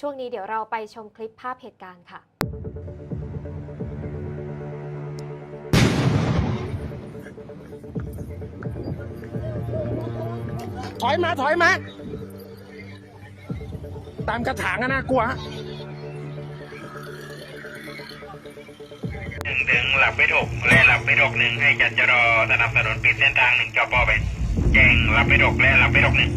ช่วงนี้เดี๋ยวเราไปชมคลิปภาพเหตุการณ์ค่ะ ถอยมาถอยมา ตามกระถางอะน่ากลัวฮะหนึ่งถึงหลับไม่ถกและหลับไม่ถกหนึ่งให้จัดจรอสนับสนุนปิดเส้นทางหนึ่งจอปอไปแจ้งหลับไม่ถกและหลับไม่ถกหนึ่ง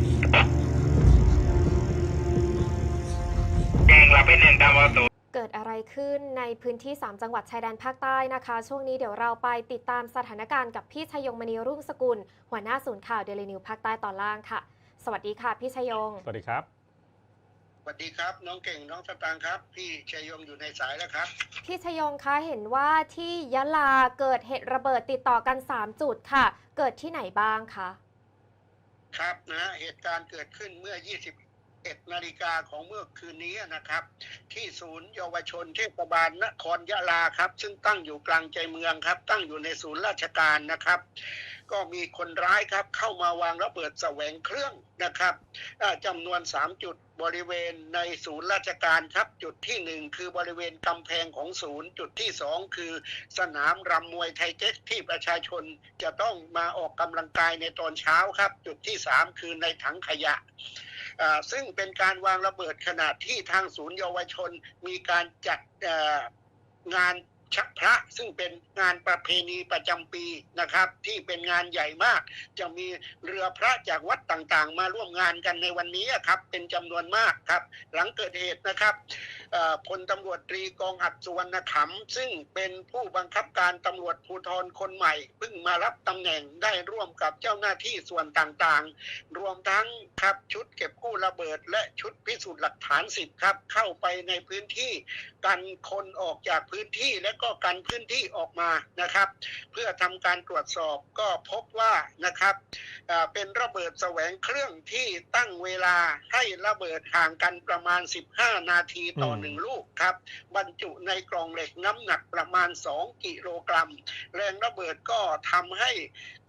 เกิดอะไรขึ้นในพื้นที่ 3 จังหวัดชายแดนภาคใต้นะคะ ช่วงนี้เดี๋ยวเราไปติดตามสถานการณ์กับพี่ชยงมณีรุ่งสกุล หัวหน้าศูนย์ข่าวเดลินิวภาคใต้ตอนล่างค่ะ สวัสดีค่ะพี่ชยง สวัสดีครับ สวัสดีครับ น้องเก่งน้องสตางค์ครับ พี่ชัยยงอยู่ในสายแล้วครับ พี่ชยงคะเห็นว่าที่ยะลาเกิดเหตุระเบิดติดต่อกัน 3 จุดค่ะ เกิดที่ไหนบ้างคะครับนะเหตุการณ์เกิดขึ้นเมื่อ 21นาฬิกาของเมื่อคืนนี้นะครับ ที่ศูนย์เยาวชนเทศบาลนครยะลาครับ ซึ่งตั้งอยู่กลางใจเมืองครับ ตั้งอยู่ในศูนย์ราชการนะครับ ก็มีคนร้ายครับ เข้ามาวางระเบิดแสวงเครื่องนะครับจำนวน 3 จุดบริเวณในศูนย์ราชการครับ จุดที่หนึ่งคือบริเวณกำแพงของศูนย์ จุดที่สองคือสนามรำมวยไทเก๊กที่ประชาชนจะต้องมาออกกำลังกายในตอนเช้าครับ จุดที่ 3 คือในถังขยะ ซึ่งเป็นการวางระเบิดขณะที่ทางศูนย์เยาวชนมีการจัดงาน ชักพระซึ่งเป็นงานประเพณีประจำปีนะครับ ที่เป็นงานใหญ่มาก จะมีเรือพระจากวัดต่างๆ มาร่วมงานกันในวันนี้ครับเป็นจำนวนมากครับ หลังเกิดเหตุนะครับพลตำรวจตรีกองอัดสุวรรณขำซึ่งเป็นผู้บังคับการตำรวจภูธรคนใหม่เพิ่งมารับตำแหน่งได้ร่วมกับเจ้าหน้าที่ส่วนต่างๆ รวมทั้งครับชุดเก็บกู้ระเบิด และชุดพิสูจน์หลักฐานสิบครับ เข้าไปในพื้นที่กันคนออกจากพื้นที่และก็กันพื้นที่ออกมานะครับ เพื่อทำการตรวจสอบก็พบว่านะครับอ่าเป็นระเบิดแสวงเครื่องที่ตั้งเวลาให้ระเบิดห่างกันประมาณ 15 นาทีต่ออมหนึ่งลูกครับ บรรจุในกล่องเหล็กน้ำหนักประมาณ 2 กิโลกรัม แรงระเบิดก็ทำให้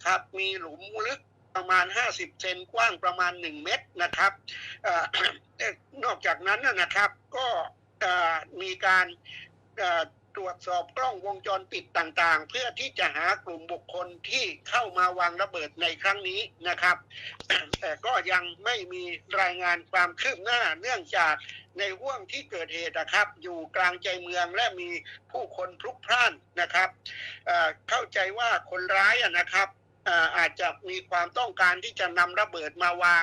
ครับมีหลุมลึกประมาณ 50 เซนกว้างประมาณ 1 เมตรนะครับเอ่อนอกจากนั้นนะนะครับก็เอ่อมีการเอ่อ ตรวจสอบกล้องวงจรปิดต่างๆ เพื่อที่จะหากลุ่มบุคคลที่เข้ามาวางระเบิดในครั้งนี้นะครับ แต่ก็ยังไม่มีรายงานความคืบหน้าเนื่องจากในห่วงที่เกิดเหตุนะครับ อยู่กลางใจเมืองและมีผู้คนพลุกพล่านนะครับเเข้าใจว่าคนร้ายนะครับอาจจะมีความต้องการที่จะนำระเบิดมาวาง